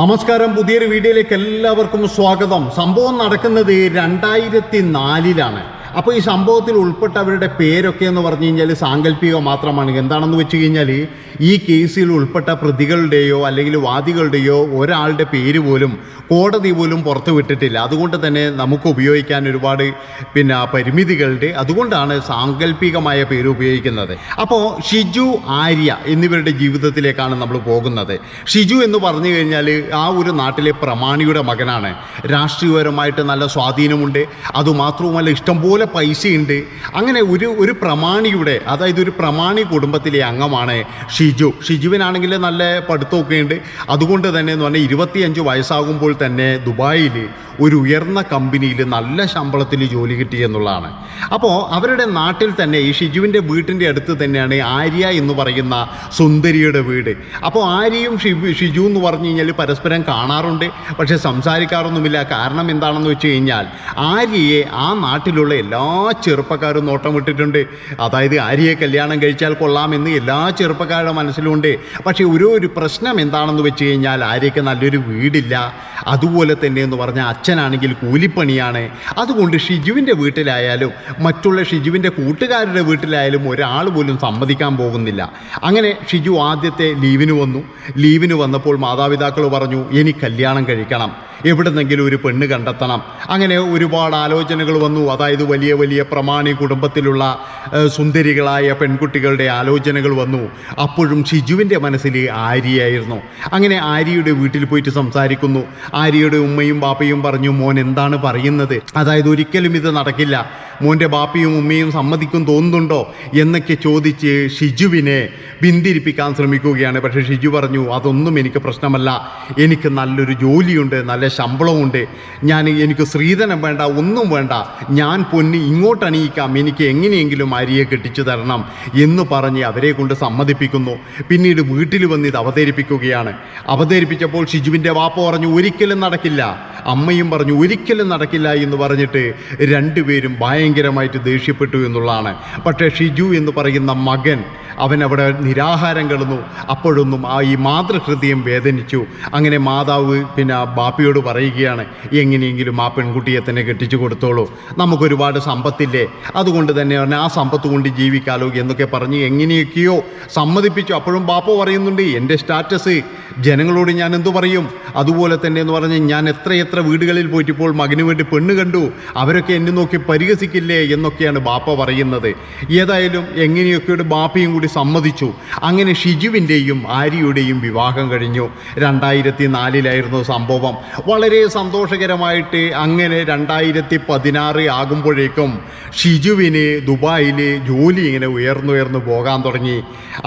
നമസ്കാരം. പുതിയൊരു വീഡിയോയിലേക്ക് എല്ലാവർക്കും സ്വാഗതം. സംഭവം നടക്കുന്നത് രണ്ടായിരത്തി നാലിലാണ് അപ്പോൾ ഈ സംഭവത്തിൽ ഉൾപ്പെട്ടവരുടെ പേരൊക്കെ എന്ന് പറഞ്ഞു കഴിഞ്ഞാൽ സാങ്കല്പിക മാത്രമാണ്. എന്താണെന്ന് വെച്ച് കഴിഞ്ഞാൽ ഈ കേസിൽ ഉൾപ്പെട്ട പ്രതികളുടെയോ അല്ലെങ്കിൽ വാദികളുടെയോ ഒരാളുടെ പേര് പോലും കോടതി പോലും പുറത്തു വിട്ടിട്ടില്ല. അതുകൊണ്ട് തന്നെ നമുക്ക് ഉപയോഗിക്കാൻ ഒരുപാട് പിന്നെ പരിമിതികളുണ്ട്. അതുകൊണ്ടാണ് സാങ്കല്പികമായ പേര് ഉപയോഗിക്കുന്നത്. അപ്പോൾ ഷിജു ആര്യ എന്നിവരുടെ ജീവിതത്തിലേക്കാണ് നമ്മൾ പോകുന്നത്. ഷിജു എന്ന് പറഞ്ഞു കഴിഞ്ഞാൽ ആ ഒരു നാട്ടിലെ പ്രമാണിയുടെ മകനാണ്. രാഷ്ട്രീയപരമായിട്ട് നല്ല സ്വാധീനമുണ്ട്. അതുമാത്രവുമല്ല ഇഷ്ടംപോലെ പൈസയുണ്ട്. അങ്ങനെ ഒരു ഒരു പ്രമാണിയുടെ അതായത് ഒരു പ്രമാണി കുടുംബത്തിലെ അംഗമാണ് ഷിജു. ഷിജുവിനാണെങ്കിൽ നല്ല പഠിത്തമൊക്കെ ഉണ്ട് അതുകൊണ്ട് തന്നെ എന്ന് പറഞ്ഞാൽ ഇരുപത്തിയഞ്ച് വയസ്സാകുമ്പോൾ തന്നെ ദുബായിൽ ഒരു ഉയർന്ന കമ്പനിയിൽ നല്ല ശമ്പളത്തിൽ ജോലി കിട്ടി എന്നുള്ളതാണ്. അപ്പോൾ അവരുടെ നാട്ടിൽ തന്നെ ഈ ഷിജുവിന്റെ വീട്ടിന്റെ അടുത്ത് തന്നെയാണ് ആര്യ എന്ന് പറയുന്ന സുന്ദരിയുടെ വീട്. അപ്പോൾ ആര്യയും ഷിബു ഷിജു എന്ന് പറഞ്ഞു കഴിഞ്ഞാൽ പരസ്പരം കാണാറുണ്ട് പക്ഷേ സംസാരിക്കാറൊന്നുമില്ല. കാരണം എന്താണെന്ന് വെച്ച് കഴിഞ്ഞാൽ ആര്യയെ ആ നാട്ടിലുള്ള എല്ലാ ചെറുപ്പക്കാരും നോട്ടം വിട്ടിട്ടുണ്ട് അതായത് ആര്യയെ കല്യാണം കഴിച്ചാൽ കൊള്ളാമെന്ന് എല്ലാ ചെറുപ്പക്കാരുടെ മനസ്സിലുണ്ട്. പക്ഷേ ഒരു ഒരു പ്രശ്നം എന്താണെന്ന് വെച്ച് കഴിഞ്ഞാൽ ആര്യയ്ക്ക് നല്ലൊരു വീടില്ല. അതുപോലെ തന്നെ എന്ന് പറഞ്ഞാൽ അച്ഛനാണെങ്കിൽ കൂലിപ്പണിയാണ്. അതുകൊണ്ട് ഷിജുവിന്റെ വീട്ടിലായാലും മറ്റുള്ള ഷിജുവിന്റെ കൂട്ടുകാരുടെ വീട്ടിലായാലും ഒരാൾ പോലും സമ്മതിക്കാൻ പോകുന്നില്ല. അങ്ങനെ ഷിജു ആദ്യത്തെ ലീവിന് വന്നു. ലീവിന് വന്നപ്പോൾ മാതാപിതാക്കൾ പറഞ്ഞു ഇനി കല്യാണം കഴിക്കണം. എവിടുന്നെങ്കിലും ഒരു പെണ്ണ് കണ്ടെത്തണം. അങ്ങനെ ഒരുപാട് ആലോചനകൾ വന്നു. അതായത് വലിയ വലിയ പ്രമാണി കുടുംബത്തിലുള്ള സുന്ദരികളായ പെൺകുട്ടികളുടെ ആലോചനകൾ വന്നു. അപ്പോഴും ഷിജുവിന്റെ മനസ്സിൽ ആര്യയായിരുന്നു. അങ്ങനെ ആര്യയുടെ വീട്ടിൽ പോയിട്ട് സംസാരിക്കുന്നു. ആര്യയുടെ ഉമ്മയും ബാപ്പയും പറഞ്ഞു മോൻ എന്താണ് പറയുന്നത്? അതായത് ഒരിക്കലും ഇത് നടക്കില്ല. മോന്റെ ബാപ്പയും ഉമ്മയും സമ്മതിക്കും തോന്നുന്നുണ്ടോ? എന്നൊക്കെ ചോദിച്ച് ഷിജുവിനെ പിന്തിരിപ്പിക്കാൻ ശ്രമിക്കുകയാണ്. പക്ഷേ ഷിജു പറഞ്ഞു അതൊന്നും എനിക്ക് പ്രശ്നമല്ല. എനിക്ക് നല്ലൊരു ജോലിയുണ്ട് നല്ല ശമ്പളമുണ്ട് ഞാൻ എനിക്ക് സ്ത്രീധനം വേണ്ട ഒന്നും വേണ്ട. ഞാൻ പൊന്നി ഇങ്ങോട്ട് അണിയിക്കാം. എനിക്ക് എങ്ങനെയെങ്കിലും അരിയെ കെട്ടിച്ചു തരണം. എന്ന് പറഞ്ഞ് അവരെ കൊണ്ട് സമ്മതിപ്പിക്കുന്നു. പിന്നീട് വീട്ടിൽ വന്ന് ഇത് അവതരിപ്പിക്കുകയാണ്. അവതരിപ്പിച്ചപ്പോൾ ഷിജുവിന്റെ വാപ്പ പറഞ്ഞു ഒരിക്കലും നടക്കില്ല. അമ്മയും പറഞ്ഞു ഒരിക്കലും നടക്കില്ല എന്ന് പറഞ്ഞിട്ട് രണ്ടുപേരും ഭയങ്കരമായിട്ട് ദേഷ്യപ്പെട്ടു എന്നുള്ളതാണ്. പക്ഷേ ഷിജു എന്ന് പറയുന്ന മകൻ അവൻ അവിടെ നിരാഹാരം കിടന്നു. അപ്പോഴൊന്നും ആ ഈ മാതൃഹൃദയം വേദനിച്ചു. അങ്ങനെ മാതാവ് പിന്നെ ആ ബാപ്പിയോട് പറയുകയാണ് എങ്ങനെയെങ്കിലും ആ പെൺകുട്ടിയെ തന്നെ കെട്ടിച്ചു കൊടുത്തോളൂ. നമുക്കൊരുപാട് സമ്പത്തില്ലേ? അതുകൊണ്ട് തന്നെ ആ സമ്പത്ത് കൊണ്ട് ജീവിക്കാലോ എന്നൊക്കെ പറഞ്ഞ് എങ്ങനെയൊക്കെയോ സമ്മതിപ്പിച്ചു. അപ്പോഴും ബാപ്പ പറയുന്നുണ്ട് എന്റെ സ്റ്റാറ്റസ് ജനങ്ങളോട് ഞാൻ എന്തു പറയും? അതുപോലെ തന്നെ എന്ന് പറഞ്ഞ് ഞാൻ എത്രയെത്ര വീടുകളിൽ പോയിട്ട് ഇപ്പോൾ മകന് വേണ്ടി പെണ്ണ് കണ്ടു. അവരൊക്കെ എന്നെ നോക്കി പരിഹസിക്കില്ലേ എന്നൊക്കെയാണ് ബാപ്പ പറയുന്നത്. ഏതായാലും എങ്ങനെയൊക്കെയോട് ബാപ്പയും കൂടി സമ്മതിച്ചു. അങ്ങനെ ഷിജുവിന്റെയും ആര്യയുടെയും വിവാഹം കഴിഞ്ഞു. രണ്ടായിരത്തി നാലിലായിരുന്നു സംഭവം. വളരെ സന്തോഷകരമായിട്ട് അങ്ങനെ രണ്ടായിരത്തി പതിനാറ് ആകുമ്പോഴേക്കും ഷിജുവിന് ദുബായിൽ ജോലി ഇങ്ങനെ ഉയർന്നുയർന്നു പോകാൻ തുടങ്ങി.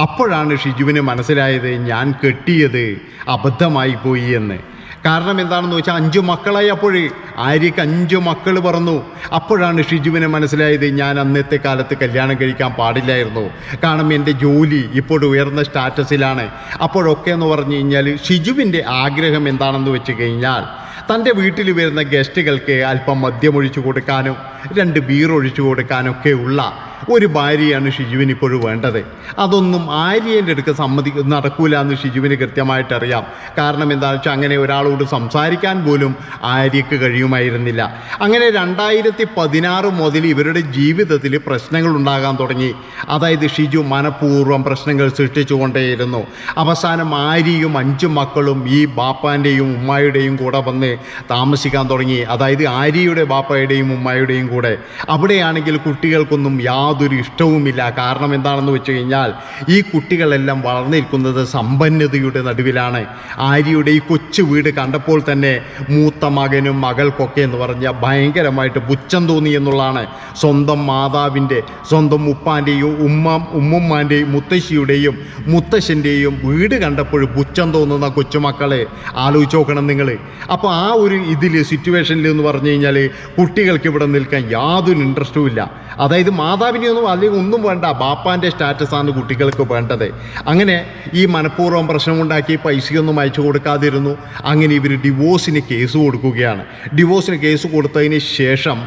അപ്പോഴാണ് ഷിജുവിന് മനസ്സിലായത് ഞാൻ കെട്ടിയത് അബദ്ധമായി പോയി എന്ന്. കാരണം എന്താണെന്ന് വെച്ചാൽ അഞ്ചു മക്കളായി അപ്പോഴേ. ആര്യക്ക് അഞ്ചു മക്കൾ പറന്നു. അപ്പോഴാണ് ഷിജുവിനെ മനസ്സിലായത് ഞാൻ അന്നത്തെ കാലത്ത് കല്യാണം കഴിക്കാൻ പാടില്ലായിരുന്നു. കാരണം എന്റെ ജോലി ഇപ്പോൾ ഉയർന്ന സ്റ്റാറ്റസിലാണ്. അപ്പോഴൊക്കെ എന്ന് പറഞ്ഞു കഴിഞ്ഞാൽ ഷിജുവിന്റെ ആഗ്രഹം എന്താണെന്ന് വെച്ച് കഴിഞ്ഞാൽ തന്റെ വീട്ടിൽ വരുന്ന ഗസ്റ്റുകൾക്ക് അല്പം മദ്യമൊഴിച്ചു കൊടുക്കാനും രണ്ട് ബീർ ഒഴിച്ചു കൊടുക്കാനൊക്കെ ഉള്ള ഒരു ഭാര്യയാണ് ഷിജുവിന് ഇപ്പോഴും വേണ്ടത്. അതൊന്നും ആര്യന്റെ അടുക്ക് സമ്മതി നടക്കൂല എന്ന് ഷിജുവിന് കൃത്യമായിട്ടറിയാം. കാരണം എന്താണെന്ന് വെച്ചാൽ അങ്ങനെ ഒരാളോട് സംസാരിക്കാൻ പോലും ആര്യക്ക് കഴിയുമായിരുന്നില്ല. അങ്ങനെ രണ്ടായിരത്തി പതിനാറ് മുതൽ ഇവരുടെ ജീവിതത്തിൽ പ്രശ്നങ്ങൾ ഉണ്ടാകാൻ തുടങ്ങി. അതായത് ഷിജു മനഃപൂർവം പ്രശ്നങ്ങൾ സൃഷ്ടിച്ചുകൊണ്ടേയിരുന്നു. അവസാനം ആര്യയും അഞ്ചു മക്കളും ഈ ബാപ്പാന്റെയും ഉമ്മായുടെയും കൂടെ വന്ന് താമസിക്കാൻ തുടങ്ങി. അതായത് ആര്യയുടെ ബാപ്പയുടെയും ഉമ്മായുടെയും കൂടെ. അവിടെയാണെങ്കിൽ കുട്ടികൾക്കൊന്നും യാതൊരു ഇഷ്ടവുമില്ല. കാരണം എന്താണെന്ന് വെച്ച് കഴിഞ്ഞാൽ ഈ കുട്ടികളെല്ലാം വളർന്നിരിക്കുന്നത് സമ്പന്നതയുടെ നടുവിലാണ്. ആര്യയുടെ ഈ കൊച്ചു വീട് കണ്ടപ്പോൾ തന്നെ മൂത്ത മകനും മകൾക്കൊക്കെ എന്ന് പറഞ്ഞാൽ ഭയങ്കരമായിട്ട് പുച്ഛം തോന്നി എന്നുള്ളതാണ് സ്വന്തം മാതാവിന്റെ സ്വന്തം ഉപ്പാന്റെയും ഉമ്മ ഉമ്മുമ്മാന്റെയും മുത്തശ്ശിയുടെയും മുത്തശ്ശന്റെയും വീട് കണ്ടപ്പോൾ പുച്ഛം തോന്നുന്ന കൊച്ചുമക്കളെ ആലോചിച്ച് നോക്കണം നിങ്ങൾ. അപ്പോൾ ആ ഒരു ഇതിൽ സിറ്റുവേഷനിൽ എന്ന് പറഞ്ഞു കഴിഞ്ഞാൽ കുട്ടികൾക്ക് ഇവിടെ നിൽക്കാൻ യാതൊരു ഇൻട്രസ്റ്റും ഇല്ല. അതായത് മാതാവിനെയൊന്നും അല്ലെങ്കിൽ ഒന്നും വേണ്ട ബാപ്പാന്റെ സ്റ്റാറ്റസാണ് കുട്ടികൾക്ക് വേണ്ടത്. അങ്ങനെ ഈ മനഃപൂർവം പ്രശ്നമുണ്ടാക്കി പൈസയൊന്നും അയച്ചു കൊടുക്കാതിരുന്നു. അങ്ങനെ ഇവർ ഡിവോഴ്സിന് കേസ് കൊടുക്കുകയാണ്. ഡിവോഴ്സിന് കേസ് കൊടുത്തതിന് ശേഷം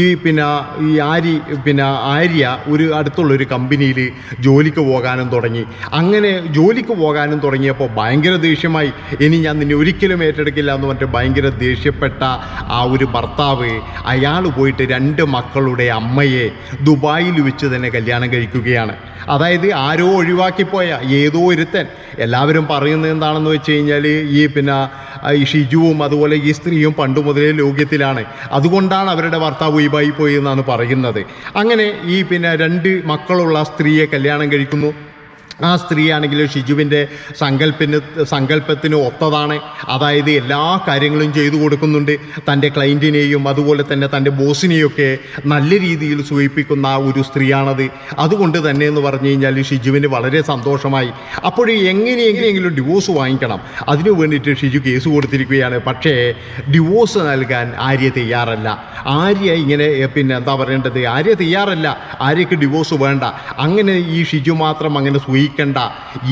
ഈ പിന്നെ ഈ ആരി പിന്നെ ആര്യ ഒരു അടുത്തുള്ള ഒരു കമ്പനിയിൽ ജോലിക്ക് പോകാനും തുടങ്ങി. അങ്ങനെ ജോലിക്ക് പോകാനും തുടങ്ങിയപ്പോൾ ഭയങ്കര ദേഷ്യമായി. ഇനി ഞാൻ നിന്നെ ഒരിക്കലും ഏറ്റെടുക്കില്ല എന്ന് പറഞ്ഞിട്ട് ഭയങ്കര ദേഷ്യപ്പെട്ട ആ ഒരു ഭർത്താവ് അയാൾ പോയിട്ട് രണ്ട് മക്കളുടെ അമ്മയെ ദുബായിൽ വെച്ച് തന്നെ കല്യാണം കഴിക്കുകയാണ്. അതായത് ആരോ ഒഴിവാക്കിപ്പോയ ഏതോ ഒരുത്തൻ. എല്ലാവരും പറയുന്നത് എന്താണെന്ന് വെച്ച് കഴിഞ്ഞാൽ ഈ പിന്നെ ഈ ഷിജുവും അതുപോലെ ഈ സ്ത്രീയും പണ്ട് മുതലേ ലോക്യത്തിലാണ് അതുകൊണ്ടാണ് അവരുടെ ഭർത്താവ് ഒഴിവായി പോയി എന്നാണ് പറയുന്നത്. അങ്ങനെ ഈ പിന്നെ രണ്ട് മക്കളുള്ള സ്ത്രീയെ കല്യാണം കഴിക്കുന്നു. ആ സ്ത്രീയാണെങ്കിൽ ഷിജുവിന്റെ സങ്കല്പിന് സങ്കല്പത്തിന് ഒത്തതാണ്. അതായത് എല്ലാ കാര്യങ്ങളും ചെയ്തു കൊടുക്കുന്നുണ്ട്. തന്റെ ക്ലയന്റിനെയും അതുപോലെ തന്നെ തന്റെ ബോസിനെയൊക്കെ നല്ല രീതിയിൽ സൂചിപ്പിക്കുന്ന ഒരു സ്ത്രീയാണത്. അതുകൊണ്ട് തന്നെ എന്ന് പറഞ്ഞു കഴിഞ്ഞാൽ ഷിജുവിന് വളരെ സന്തോഷമായി. അപ്പോൾ എങ്ങനെയെങ്കിലും ഡിവോഴ്സ് വാങ്ങിക്കണം. അതിനു വേണ്ടിയിട്ട് ഷിജു കേസ് കൊടുത്തിരിക്കുകയാണ്. പക്ഷേ ഡിവോഴ്സ് നൽകാൻ ആര്യ തയ്യാറല്ല. ആര്യ ഇങ്ങനെ പിന്നെ എന്താ പറയേണ്ടത്? ആര്യ തയ്യാറല്ല. ആര്യക്ക് ഡിവോഴ്സ് വേണ്ട. അങ്ങനെ ഈ ഷിജു മാത്രം അങ്ങനെ സൂഹിക്കണ്ട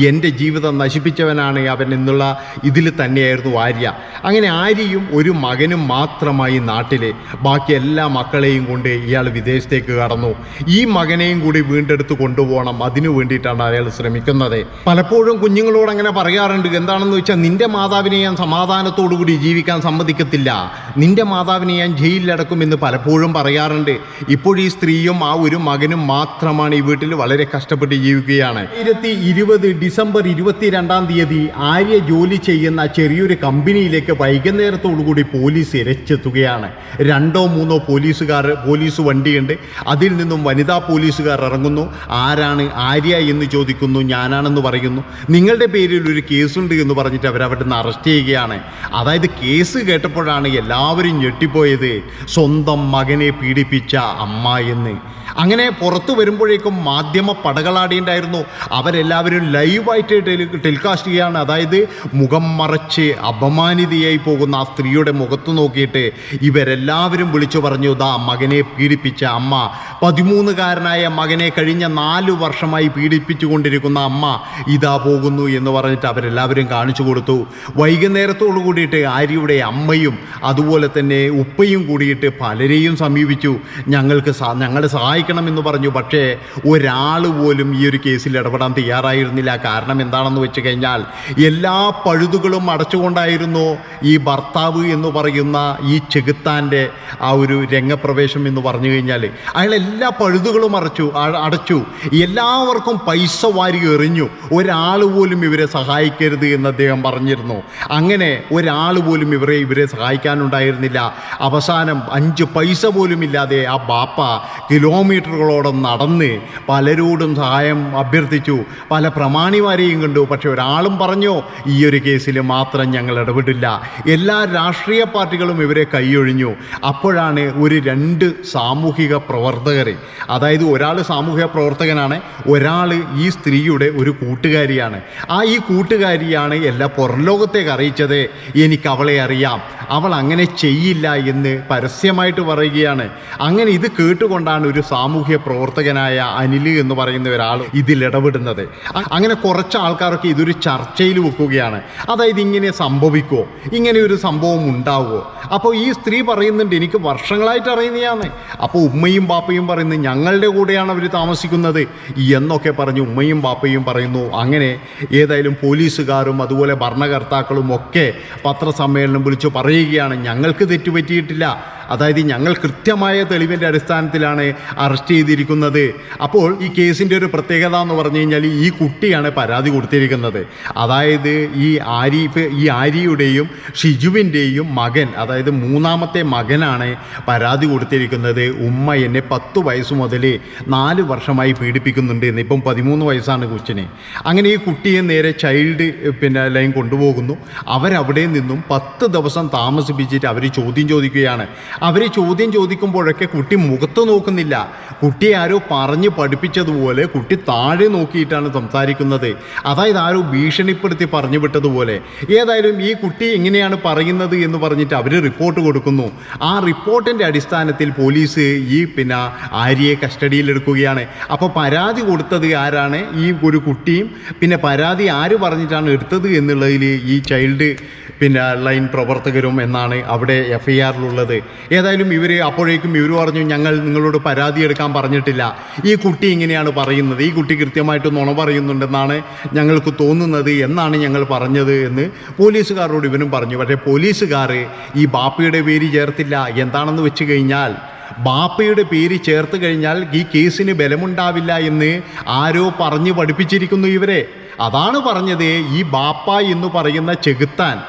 എന്റെ ജീവിതം നശിപ്പിച്ചവനാണ് അവൻ എന്നുള്ള ഇതിൽ തന്നെയായിരുന്നു ആര്യ. അങ്ങനെ ആര്യയും ഒരു മകനും മാത്രമായി നാട്ടിൽ ബാക്കി എല്ലാ മക്കളെയും കൊണ്ട് ഇയാൾ വിദേശത്തേക്ക് കടന്നു. ഈ മകനെയും കൂടി വീണ്ടെടുത്ത് കൊണ്ടുപോകണം. അതിനു വേണ്ടിയിട്ടാണ് അയാൾ ശ്രമിക്കുന്നത്. പലപ്പോഴും കുഞ്ഞുങ്ങളോട് അങ്ങനെ പറയാറുണ്ട്. എന്താണെന്ന് വെച്ചാൽ നിന്റെ മാതാവിനെ ഞാൻ സമാധാനത്തോടു കൂടി ജീവിക്കാൻ സമ്മതിക്കത്തില്ല. നിന്റെ മാതാവിനെ ഞാൻ ജയിലിലടക്കും എന്ന് പലപ്പോഴും പറയാറുണ്ട്. ഇപ്പോഴീ സ്ത്രീയും ആ ഒരു മകനും മാത്രമാണ് ഈ വീട്ടിൽ വളരെ കഷ്ടപ്പെട്ട് ജീവിക്കുകയാണ്. ആയിരത്തി ഇരുപത് ഡിസംബർ ഇരുപത്തിരണ്ടാം തീയതി ആര്യ ജോലി ചെയ്യുന്ന ചെറിയൊരു കമ്പനിയിലേക്ക് വൈകുന്നേരത്തോടു കൂടി പോലീസ് ഇരച്ചെത്തുകയാണ് രണ്ടോ മൂന്നോ പോലീസുകാർ പോലീസ് വണ്ടിയുണ്ട്. അതിൽ നിന്നും വനിതാ പോലീസുകാർ ഇറങ്ങുന്നു. ആരാണ് ആര്യ എന്ന് ചോദിക്കുന്നു ഞാനാണെന്ന് പറയുന്നു. നിങ്ങളുടെ പേരിൽ ഒരു കേസുണ്ട് എന്ന് പറഞ്ഞിട്ട് അവർ അവിടെ നിന്ന് അറസ്റ്റ് ചെയ്യുകയാണ്. അതായത് കേസ് കേട്ടപ്പോഴാണ് എല്ലാവരും ഞെട്ടിപ്പോയത്. സ്വന്തം മകനെ പീഡിപ്പിച്ച അമ്മ എന്ന്. അങ്ങനെ പുറത്തു വരുമ്പോഴേക്കും മാധ്യമ പടകളാടിയുണ്ടായിരുന്നു. അവരെല്ലാവരും ലൈവായിട്ട് ടെലി ടെലികാസ്റ്റ് ചെയ്യുകയാണ്. അതായത് മുഖം മറച്ച് അപമാനിതയായി പോകുന്ന ആ സ്ത്രീയുടെ മുഖത്ത് നോക്കിയിട്ട് ഇവരെല്ലാവരും വിളിച്ചു പറഞ്ഞു ദാ മകനെ പീഡിപ്പിച്ച അമ്മ. പതിമൂന്നുകാരനായ മകനെ കഴിഞ്ഞ നാല് വർഷമായി പീഡിപ്പിച്ചു കൊണ്ടിരിക്കുന്ന അമ്മ ഇതാ പോകുന്നു എന്ന് പറഞ്ഞിട്ട് അവരെല്ലാവരും കാണിച്ചു കൊടുത്തു. വൈകുന്നേരത്തോടു കൂടിയിട്ട് ആര്യയുടെ അമ്മയും അതുപോലെ തന്നെ ഉപ്പയും കൂടിയിട്ട് പലരെയും സമീപിച്ചു. ഞങ്ങൾക്ക് ഞങ്ങളെ സഹായിക്കണമെന്ന് പറഞ്ഞു. പക്ഷേ ഒരാൾ പോലും ഈ ഒരു കേസിൽ ഇടപെടാൻ തയ്യാറായിരുന്നില്ല. കാരണം എന്താണെന്ന് വെച്ച് കഴിഞ്ഞാൽ എല്ലാ പഴുതുകളും അടച്ചുകൊണ്ടായിരുന്നു ഈ ഭർത്താവ് എന്ന് പറയുന്ന ഈ ചെകുത്താന്റെ ആ ഒരു രംഗപ്രവേശം എന്ന് പറഞ്ഞു കഴിഞ്ഞാൽ. അയാൾ എല്ലാ പഴുതുകളും അടച്ചു അടച്ചു. എല്ലാവർക്കും പൈസ വാരി എറിഞ്ഞു. ഒരാൾ പോലും ഇവരെ സഹായിക്കരുത് എന്ന് അദ്ദേഹം പറഞ്ഞിരുന്നു. അങ്ങനെ ഒരാൾ പോലും ഇവരെ ഇവരെ സഹായിക്കാനുണ്ടായിരുന്നില്ല. അവസാനം അഞ്ച് പൈസ പോലും ഇല്ലാതെ ആ ബാപ്പ കിലോമീറ്ററുകളോളം നടന്ന് പലരോടും സഹായം അഭ്യർത്ഥിച്ചു. പല പ്രമാണിമാരെയും കണ്ടു. പക്ഷെ ഒരാളും പറഞ്ഞു ഈ ഒരു കേസിൽ മാത്രം ഞങ്ങൾ ഇടപെട്ടില്ല എല്ലാ രാഷ്ട്രീയ പാർട്ടികളും ഇവരെ കൈയൊഴിഞ്ഞു. അപ്പോഴാണ് ഒരു രണ്ട് സാമൂഹിക പ്രവർത്തകരെ. അതായത് ഒരാൾ സാമൂഹിക പ്രവർത്തകനാണ് ഒരാൾ ഈ സ്ത്രീയുടെ ഒരു കൂട്ടുകാരിയാണ്. ആ ഈ കൂട്ടുകാരിയാണ് എല്ലാ പുറംലോകത്തേക്ക് അറിയിച്ചത് എനിക്ക് അവളെ അറിയാം. അവൾ അങ്ങനെ ചെയ്യില്ല എന്ന് പരസ്യമായിട്ട് പറയുകയാണ്. അങ്ങനെ ഇത് കേട്ടുകൊണ്ടാണ് ഒരു സാമൂഹ്യ പ്രവർത്തകനായ അനിൽ എന്ന് പറയുന്ന ഒരാൾ ഇതിൽ ഇടപെടുന്നത്. അങ്ങനെ കുറച്ച് ആൾക്കാരൊക്കെ ഇതൊരു ചർച്ചയിൽ വെക്കുകയാണ്. അതായത് ഇങ്ങനെ സംഭവിക്കുമോ ഇങ്ങനെ ഒരു സംഭവം ഉണ്ടാവുമോ അപ്പോൾ ഈ സ്ത്രീ പറയുന്നുണ്ട് എനിക്ക് വർഷങ്ങളായിട്ട് അറിയുന്നതാണ് അപ്പോൾ ഉമ്മയും ബാപ്പയും പറയുന്നത് ഞങ്ങളുടെ കൂടെയാണ് അവർ താമസിക്കുന്നത്. എന്നൊക്കെ പറഞ്ഞ് ഉമ്മയും ബാപ്പയും പറയുന്നു അങ്ങനെ ഏതായാലും പോലീസുകാരും അതുപോലെ ഭരണകർത്താക്കളും ഒക്കെ പത്രസമ്മേളനം വിളിച്ചു പറയുകയാണ് ഞങ്ങൾക്ക് തെറ്റുപറ്റിയിട്ടില്ല. അതായത് ഞങ്ങൾ കൃത്യമായ തെളിവിന്റെ അടിസ്ഥാനത്തിലാണ് അറസ്റ്റ് ചെയ്തിരിക്കുന്നത്. അപ്പോൾ ഈ കേസിന്റെ ഒരു പ്രത്യേകത എന്ന് പറഞ്ഞു കഴിഞ്ഞാൽ ഈ കുട്ടിയാണ് പരാതി കൊടുത്തിരിക്കുന്നത്. അതായത് ഈ ആരിഫ് ഈ ആര്യയുടെയും ഷിജുവിന്റെയും മകൻ അതായത് മൂന്നാമത്തെ മകനാണ് പരാതി കൊടുത്തിരിക്കുന്നത്. ഉമ്മ എന്നെ പത്ത് വയസ്സ് മുതൽ നാല് വർഷമായി പീഡിപ്പിക്കുന്നുണ്ട് എന്ന്. ഇപ്പം പതിമൂന്ന് വയസ്സാണ് കൊച്ചിന്. അങ്ങനെ ഈ കുട്ടിയെ നേരെ ചൈൽഡ് പിന്നെ ലൈൻ കൊണ്ടുപോകുന്നു. അവരവിടെ നിന്നും പത്ത് ദിവസം താമസിപ്പിച്ചിട്ട് അവർ ചോദ്യം ചോദിക്കുകയാണ്. അവർ ചോദ്യം ചോദിക്കുമ്പോഴൊക്കെ കുട്ടി മുഖത്ത് നോക്കുന്നില്ല. കുട്ടി ആരോ പറഞ്ഞ് പഠിപ്പിച്ചതുപോലെ കുട്ടി താഴെ നോക്കിയിട്ടാണ് സംസാരിക്കുന്നത്. അതായത് ആരോ ഭീഷണിപ്പെടുത്തി പറഞ്ഞു വിട്ടതുപോലെ. ഏതായാലും ഈ കുട്ടി എങ്ങനെയാണ് പറയുന്നത് എന്ന് പറഞ്ഞിട്ട് അവർ റിപ്പോർട്ട് കൊടുക്കുന്നു. ആ റിപ്പോർട്ടിന്റെ അടിസ്ഥാനത്തിൽ പോലീസ് ഈ പിന്നെ ആര്യയെ കസ്റ്റഡിയിലെടുക്കുകയാണ് അപ്പോൾ പരാതി കൊടുത്തത് ആരാണ്? ഈ ഒരു കുട്ടിയും പിന്നെ പരാതി ആര് പറഞ്ഞിട്ടാണ് എടുത്തത് എന്നുള്ളതിൽ ഈ ചൈൽഡ് പിന്നെ ലൈൻ പ്രവർത്തകരും എന്നാണ് അവിടെ എഫ് ഐ ആറിലുള്ളത് ഏതായാലും ഇവർ അപ്പോഴേക്കും ഇവർ പറഞ്ഞു ഞങ്ങൾ നിങ്ങളോട് പരാതി എടുക്കാൻ പറഞ്ഞിട്ടില്ല. ഈ കുട്ടി ഇങ്ങനെയാണ് പറയുന്നത്. ഈ കുട്ടി കൃത്യമായിട്ട് നുണ പറയുന്നുണ്ടെന്നാണ് ഞങ്ങൾക്ക് തോന്നുന്നത് എന്നാണ് ഞങ്ങൾ പറഞ്ഞത് എന്ന് പോലീസുകാരോട് ഇവനും പറഞ്ഞു. പക്ഷേ പോലീസുകാർ ഈ ബാപ്പയുടെ പേര് ചേർത്തില്ല. എന്താണെന്ന് വെച്ച് കഴിഞ്ഞാൽ ബാപ്പയുടെ പേര് ചേർത്ത് കഴിഞ്ഞാൽ ഈ കേസിന് ബലമുണ്ടാവില്ല എന്ന് ആരോ പറഞ്ഞു പഠിപ്പിച്ചിരിക്കുന്നു ഇവരെ. അതാണ് പറഞ്ഞത് ഈ ബാപ്പ എന്ന് പറയുന്ന ചെകുത്താൻ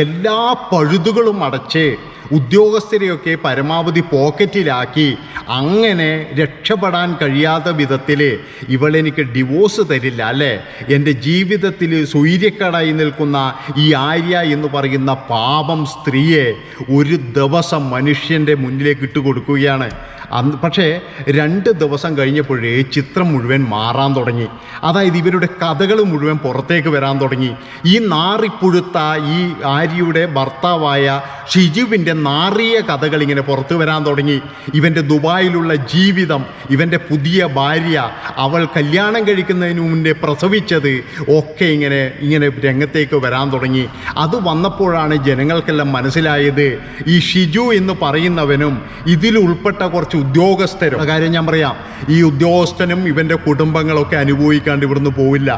എല്ലാ പഴുതുകളും അടച്ച് ഉദ്യോഗസ്ഥരെയൊക്കെ പരമാവധി പോക്കറ്റിലാക്കി. അങ്ങനെ രക്ഷപ്പെടാൻ കഴിയാത്ത വിധത്തിൽ ഇവളെനിക്ക് ഡിവോഴ്സ് തരില്ല അല്ലേ? എന്റെ ജീവിതത്തിൽ സൂര്യക്കടായി നിൽക്കുന്ന ഈ ആര്യ എന്ന് പറയുന്ന പാപം സ്ത്രീയെ ഒരു ദിവസം മനുഷ്യന്റെ മുന്നിലേക്ക് ഇട്ടുകൊടുക്കുകയാണ്. അന്ന് പക്ഷേ രണ്ട് ദിവസം കഴിഞ്ഞപ്പോഴേ ചിത്രം മുഴുവൻ മാറാൻ തുടങ്ങി. അതായത് ഇവരുടെ കഥകൾ മുഴുവൻ പുറത്തേക്ക് വരാൻ തുടങ്ങി. ഈ നാറിപ്പുഴുത്ത ഈ ആര്യയുടെ ഭർത്താവായ ഷിജുവിന്റെ നാറിയ കഥകൾ ഇങ്ങനെ പുറത്തു വരാൻ തുടങ്ങി. ഇവന്റെ ദുബായിലുള്ള ജീവിതം ഇവന്റെ പുതിയ ഭാര്യ അവൾ കല്യാണം കഴിക്കുന്നതിന് മുന്നേ പ്രസവിച്ചത് ഒക്കെ ഇങ്ങനെ ഇങ്ങനെ രംഗത്തേക്ക് വരാൻ തുടങ്ങി. അത് വന്നപ്പോഴാണ് ജനങ്ങൾക്കെല്ലാം മനസ്സിലായത് ഈ ഷിജു എന്ന് പറയുന്നവനും ഇതിൽ ഉൾപ്പെട്ട കുറച്ച് ഉദ്യോഗസ്ഥരും. ആ കാര്യം ഞാൻ പറയാം. ഈ ഉദ്യോഗസ്ഥനും ഇവന്റെ കുടുംബങ്ങളൊക്കെ അനുഭവിക്കാണ്ട് ഇവിടുന്ന് പോവില്ല.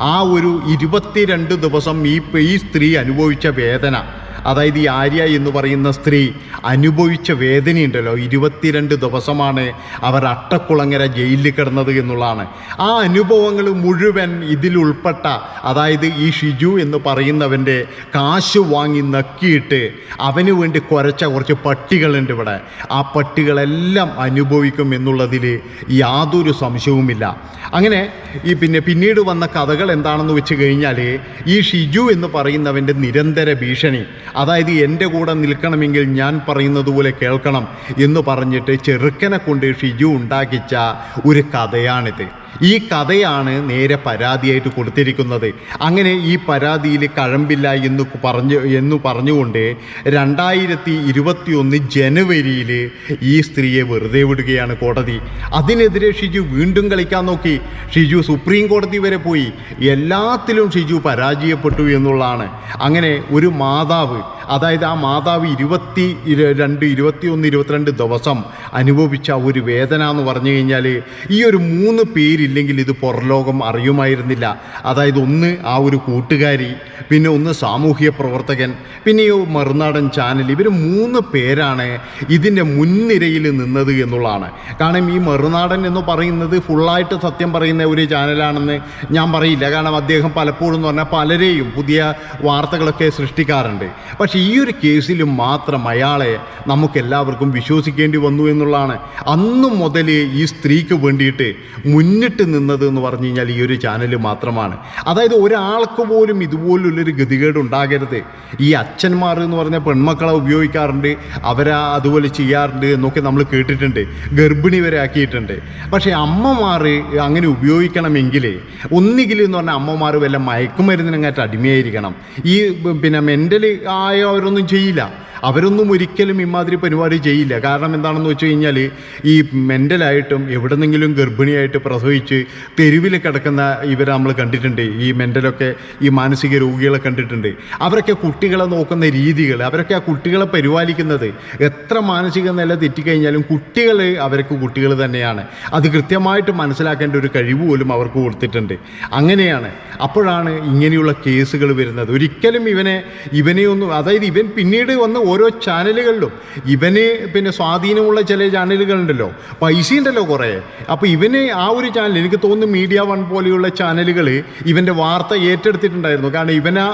ആ ഒരു ഇരുപത്തിരണ്ട് ദിവസം ഈ ഈ സ്ത്രീ അനുഭവിച്ച വേദന. അതായത് ഈ ആര്യ എന്ന് പറയുന്ന സ്ത്രീ അനുഭവിച്ച വേദനയുണ്ടല്ലോ. ഇരുപത്തിരണ്ട് ദിവസമാണ് അവർ അട്ടക്കുളങ്ങര ജയിലിൽ കിടന്നത് എന്നുള്ളതാണ്. ആ അനുഭവങ്ങൾ മുഴുവൻ ഇതിൽ ഉൾപ്പെട്ട അതായത് ഈ ഷിജു എന്ന് പറയുന്നവന്റെ കാശ് വാങ്ങി നക്കിയിട്ട് അവന് വേണ്ടി കുരച്ച കുറച്ച് പട്ടികളുണ്ട് ഇവിടെ. ആ പട്ടികളെല്ലാം അനുഭവിക്കും എന്നുള്ളതിൽ യാതൊരു സംശയവുമില്ല. അങ്ങനെ ഈ പിന്നെ പിന്നീട് വന്ന കഥകൾ എന്താണെന്ന് വെച്ച് കഴിഞ്ഞാൽ ഈ ഷിജു എന്ന് പറയുന്നവന്റെ നിരന്തര ഭീഷണി. അതായത് എന്റെ കൂടെ നിൽക്കണമെങ്കിൽ ഞാൻ പറയുന്നത് പോലെ കേൾക്കണം എന്ന് പറഞ്ഞിട്ട് ചെറുക്കനെ കൊണ്ട് ഷിജു ഉണ്ടാക്കിച്ച ഒരു കഥയാണിത്. ഈ കഥയാണ് നേരെ പരാതിയായിട്ട് കൊടുത്തിരിക്കുന്നത്. അങ്ങനെ ഈ പരാതിയിൽ കഴമ്പില്ല എന്ന് പറഞ്ഞു എന്ന് പറഞ്ഞുകൊണ്ട് രണ്ടായിരത്തി ഇരുപത്തി ഒന്ന് ജനുവരിയിൽ ഈ സ്ത്രീയെ വെറുതെ വിടുകയാണ് കോടതി. അതിനെതിരെ ഷിജു വീണ്ടും കളിക്കാൻ നോക്കി. ഷിജു സുപ്രീം കോടതി വരെ പോയി. എല്ലാത്തിലും ഷിജു പരാജയപ്പെട്ടു എന്നുള്ളതാണ്. അങ്ങനെ ഒരു മാതാവ് അതായത് ആ മാതാവ് ഇരുപത്തി രണ്ട് ഇരുപത്തി ഒന്ന് ഇരുപത്തിരണ്ട് ദിവസം അനുഭവിച്ച ഒരു വേദന എന്ന് പറഞ്ഞു കഴിഞ്ഞാൽ ഈ ഒരു മൂന്ന് പേരില്ലെങ്കിൽ ഇത് പുറലോകം അറിയുമായിരുന്നില്ല. അതായത് ഒന്ന് ആ ഒരു കൂട്ടുകാരി പിന്നെ ഒന്ന് സാമൂഹ്യ പ്രവർത്തകൻ പിന്നെ ഈ മറുനാടൻ ചാനൽ ഇവർ മൂന്ന് പേരാണ് ഇതിന്റെ മുൻനിരയിൽ നിന്നത് എന്നുള്ളതാണ്. കാരണം ഈ മറുനാടൻ എന്ന് പറയുന്നത് ഫുള്ളായിട്ട് സത്യം പറയുന്ന ഒരു ചാനലാണെന്ന് ഞാൻ പറയില്ല. കാരണം അദ്ദേഹം പലപ്പോഴും എന്ന് പറഞ്ഞാൽ പലരെയും പുതിയ വാർത്തകളൊക്കെ സൃഷ്ടിക്കാറുണ്ട്. പക്ഷേ ഈ ഒരു കേസിൽ മാത്രം അയാളെ നമുക്കെല്ലാവർക്കും വിശ്വസിക്കേണ്ടി വന്നു എന്നുള്ളതാണ്. അന്നു മുതൽ ഈ സ്ത്രീക്ക് വേണ്ടിയിട്ട് മുന്നിട്ട് നിന്നത് എന്ന് പറഞ്ഞു കഴിഞ്ഞാൽ ഈ ഒരു ചാനൽ മാത്രമാണ്. അതായത് ഒരാൾക്ക് പോലും ഇതുപോലുള്ളൊരു ഗതികേട് ഉണ്ടാകരുത്. ഈ അച്ഛന്മാർ എന്ന് പറഞ്ഞ പെൺമക്കളെ ഉപയോഗിക്കാറുണ്ട് അവരാ അതുപോലെ ചെയ്യാറുണ്ട് എന്നൊക്കെ നമ്മൾ കേട്ടിട്ടുണ്ട്. ഗർഭിണി വരെ ആക്കിയിട്ടുണ്ട്. പക്ഷേ അമ്മമാർ അങ്ങനെ ഉപയോഗിക്കണമെങ്കിൽ ഒന്നുകിൽ എന്ന് പറഞ്ഞാൽ അമ്മമാർ വല്ല മയക്കുമരുന്നിനങ്ങാറ്റ് അടിമയായിരിക്കണം. ഈ പിന്നെ മെന്റലി ആയവരൊന്നും ചെയ്യില്ല. അവരൊന്നും ഒരിക്കലും ഇമാതിരി പരിപാടി ചെയ്യില്ല. കാരണം എന്താണെന്ന് വെച്ച് കഴിഞ്ഞാൽ ഈ മെന്റലായിട്ടും എവിടെന്നെങ്കിലും ഗർഭിണിയായിട്ട് പ്രസവിച്ച് തെരുവിൽ കിടക്കുന്ന ഇവരെ നമ്മൾ കണ്ടിട്ടുണ്ട്. ഈ മെന്റലൊക്കെ ഈ മാനസിക രോഗികളെ കണ്ടിട്ടുണ്ട്. അവരൊക്കെ കുട്ടികളെ നോക്കുന്ന രീതികൾ അവരൊക്കെ ആ കുട്ടികളെ പരിപാലിക്കുന്നത് എത്ര മാനസിക നില തെറ്റിക്കഴിഞ്ഞാലും കുട്ടികൾ അവർക്ക് കുട്ടികൾ തന്നെയാണ്. അത് കൃത്യമായിട്ട് മനസ്സിലാക്കേണ്ട ഒരു കഴിവ് പോലും അവർക്ക് കൊടുത്തിട്ടുണ്ട്. അങ്ങനെയാണ്. അപ്പോഴാണ് ഇങ്ങനെയുള്ള കേസുകൾ വരുന്നത്. ഒരിക്കലും ഇവനെ ഇവനെ ഒന്നും അതായത് ഇവൻ പിന്നീട് വന്ന് ഓരോ ചാനലുകളിലും ഇവന് പിന്നെ സ്വാധീനമുള്ള ചില ചാനലുകളുണ്ടല്ലോ പൈസ ഉണ്ടല്ലോ കുറേ. അപ്പോൾ ഇവന് ആ ഒരു ചാനൽ എനിക്ക് തോന്നുന്നു മീഡിയ വൺ പോലെയുള്ള ചാനലുകൾ ഇവന്റെ വാർത്ത ഏറ്റെടുത്തിട്ടുണ്ടായിരുന്നു. കാരണം ഇവനാ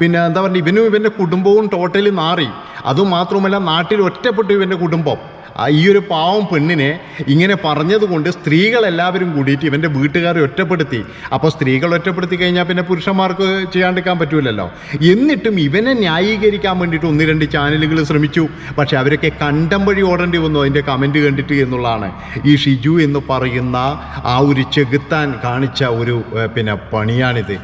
പിന്നെ എന്താ പറയുക ഇവനും ഇവന്റെ കുടുംബവും ടോട്ടലി മാറി. അതുമാത്രമല്ല നാട്ടിൽ ഒറ്റപ്പെട്ടു ഇവന്റെ കുടുംബം. ഈ ഒരു പാവം പെണ്ണിനെ ഇങ്ങനെ പറഞ്ഞതുകൊണ്ട് സ്ത്രീകളെല്ലാവരും കൂടിയിട്ട് ഇവന്റെ വീട്ടുകാരെ ഒറ്റപ്പെടുത്തി. അപ്പോൾ സ്ത്രീകൾ ഒറ്റപ്പെടുത്തി കഴിഞ്ഞാൽ പിന്നെ പുരുഷന്മാർക്ക് ചെയ്യാണ്ടിരിക്കാൻ പറ്റൂലല്ലോ. എന്നിട്ടും ഇവനെ ന്യായീകരിക്കാൻ വേണ്ടിയിട്ട് ഒന്ന് രണ്ട് ചാനലുകൾ ശ്രമിച്ചു. പക്ഷേ അവരൊക്കെ കണ്ടം വഴി ഓടേണ്ടി വന്നു. അതിന്റെ കമന്റ് കണ്ടിട്ട് എന്നുള്ളതാണ്. ഈ ഷിജു എന്ന് പറയുന്ന ആ ഒരു ചെകുത്താൻ കാണിച്ച ഒരു പിന്നെ പണിയാണിത്.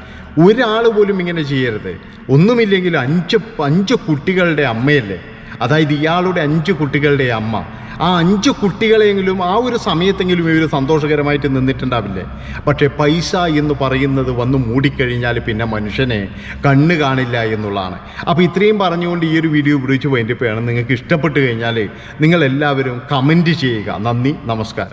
ഒരാൾ പോലും ഇങ്ങനെ ചെയ്യരുത്. ഒന്നുമില്ലെങ്കിൽ അഞ്ച് അഞ്ച് കുട്ടികളുടെ അമ്മയല്ലേ? അതായത് ഇയാളുടെ അഞ്ച് കുട്ടികളുടെ അമ്മ. ആ അഞ്ച് കുട്ടികളെങ്കിലും ആ ഒരു സമയത്തെങ്കിലും ഇവർ സന്തോഷകരമായിട്ട് നിന്നിട്ടുണ്ടാവില്ലേ? പക്ഷേ പൈസ എന്ന് പറയുന്നത് വന്ന് മൂടിക്കഴിഞ്ഞാൽ പിന്നെ മനുഷ്യനെ കണ്ണ് കാണില്ല എന്നുള്ളതാണ്. അപ്പോൾ ഇത്രയും പറഞ്ഞുകൊണ്ട് ഈ ഒരു വീഡിയോ ഉപയോഗിച്ച് വേണ്ടിപ്പോയാണ് നിങ്ങൾക്ക് ഇഷ്ടപ്പെട്ട് കഴിഞ്ഞാൽ നിങ്ങളെല്ലാവരും കമന്റ് ചെയ്യുക. നന്ദി നമസ്കാരം.